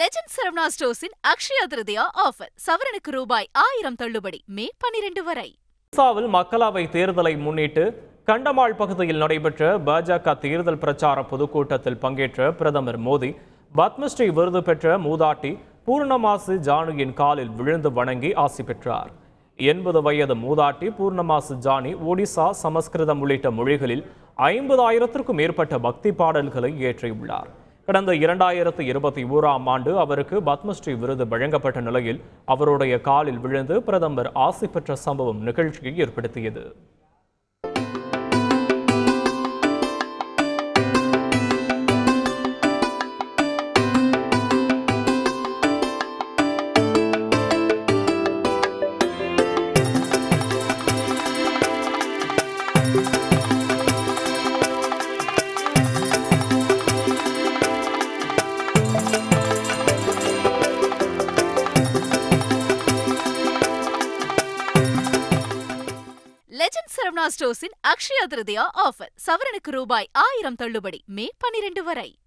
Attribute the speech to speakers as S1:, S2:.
S1: Legend Saravana ஸ்டோர்ஸின் Akshaya Tritiya offer சவரனுக்கு ரூபாய் ஆயிரம் தள்ளுபடி. மே பனிரெண்டு வரை.
S2: ஒடிசாவில் மக்களவை தேர்தலை முன்னிட்டு கண்டமாள் பகுதியில் நடைபெற்ற பாஜக தேர்தல் பிரச்சார பொதுக்கூட்டத்தில் பங்கேற்ற பிரதமர் மோடி பத்மஸ்ரீ விருது பெற்ற மூதாட்டி பூர்ணமாசு ஜானுவின் காலில் விழுந்து வணங்கி ஆசி பெற்றார். எண்பது வயது மூதாட்டி பூர்ணமாசு ஜானி ஒடிசா சமஸ்கிருதம் உள்ளிட்ட மொழிகளில் ஐம்பதாயிரத்திற்கும் மேற்பட்ட பக்தி பாடல்களை இயற்றியுள்ளார். கடந்த இரண்டாயிரத்து இருபத்தி ஓராம் ஆண்டு அவருக்கு பத்மஸ்ரீ விருது வழங்கப்பட்ட நிலையில் அவருடைய காலில் விழுந்து பிரதமர் ஆசி பெற்ற சம்பவம் நிகழ்ச்சியை ஏற்படுத்தியது.
S1: லெஜண்ட் சரவணா ஸ்டோர்ஸின் அக்ஷயா திருதியா ஆஃபர் சவரனுக்கு ரூபாய் ஆயிரம் தள்ளுபடி. மே பனிரெண்டு வரை.